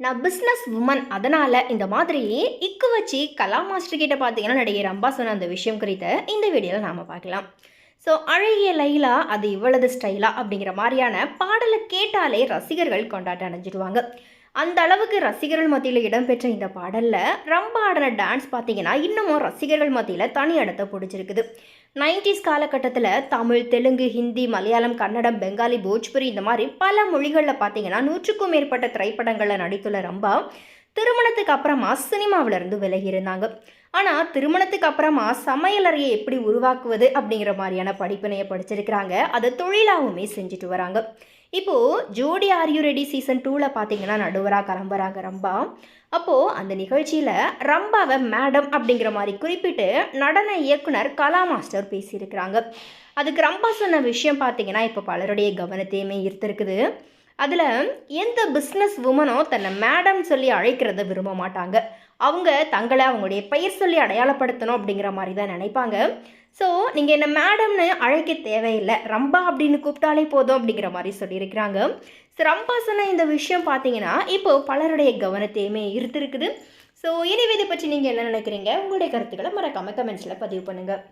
நான் business woman அதனால் இந்த மாதிரி இக்கு வச்சு கலா மாஸ்டர் கிட்ட பார்த்தீங்கன்னா நடிகை ரம்பா சொன்ன அந்த விஷயம் குறித்த இந்த வீடியோவில் நாம் பார்க்கலாம். ஸோ அழகிய லைலா அது இவ்வளவு ஸ்டைலா அப்படிங்கிற மாதிரியான பாடலை கேட்டாலே ரசிகர்கள் கொண்டாட்டம் அடைஞ்சிடுவாங்க அந்த அளவுக்கு ரசிகர்கள் மத்தியில் இடம்பெற்ற இந்த பாடலில் ரொம்ப ஆடின டான்ஸ் பார்த்தீங்கன்னா இன்னமும் ரசிகர்கள் மத்தியில் தனி இடத்தை பிடிச்சிருக்குது. நைன்டிஸ் காலகட்டத்தில் தமிழ் தெலுங்கு ஹிந்தி மலையாளம் கன்னடம் பெங்காலி போஜ்புரி இந்த மாதிரி பல மொழிகளில் பார்த்தீங்கன்னா நூற்றுக்கும் மேற்பட்ட திரைப்படங்களில் நடித்துள்ள ரம்பா திருமணத்துக்கு அப்புறமா சினிமாவிலிருந்து விலகி இருந்தாங்க ஆனால் திருமணத்துக்கு அப்புறமா சமையலறையை எப்படி உருவாக்குவது அப்படிங்கிற மாதிரியான படிப்பினையை படிச்சிருக்கிறாங்க. அதை தொழிலாகவுமே செஞ்சுட்டு வராங்க. இப்போது ஜோடி ஆர் ரெடி சீசன் டூவில் பார்த்தீங்கன்னா நடுவராக கிளம்புறாங்க ரம்பா அப்போது அந்த நிகழ்ச்சியில் ரம்பாவை மேடம் அப்படிங்கிற மாதிரி குறிப்பிட்டு நடன இயக்குனர் கலா மாஸ்டர் பேசியிருக்கிறாங்க. அதுக்கு ரம்பா சொன்ன விஷயம் பார்த்தீங்கன்னா இப்போ பலருடைய கவனத்தையுமே ஈர்த்திருக்குது. அதில் எந்த பிஸ்னஸ் உமனோ தன்னை மேடம் சொல்லி அழைக்கிறத விரும்ப மாட்டாங்க. அவங்க தங்களை அவங்களுடைய பெயர் சொல்லி அடையாளப்படுத்தணும் அப்படிங்கிற மாதிரி தான் நினைப்பாங்க. ஸோ நீங்கள் என்ன மேடம்னு அழைக்க தேவையில்லை. ரம்பா அப்படின்னு கூப்பிட்டாலே போதும் அப்படிங்கிற மாதிரி சொல்லியிருக்கிறாங்க. ஸோ ரம்பா சொன்ன இந்த விஷயம் பார்த்தீங்கன்னா இப்போ பலருடைய கவனத்தையுமே இருந்திருக்குது ஸோ இனிவே இதை பற்றி நீங்கள் என்ன நினைக்கிறீங்க? உங்களுடைய கருத்துக்களை மறக்காமல் கமெண்ட்ஸில் பதிவு பண்ணுங்கள்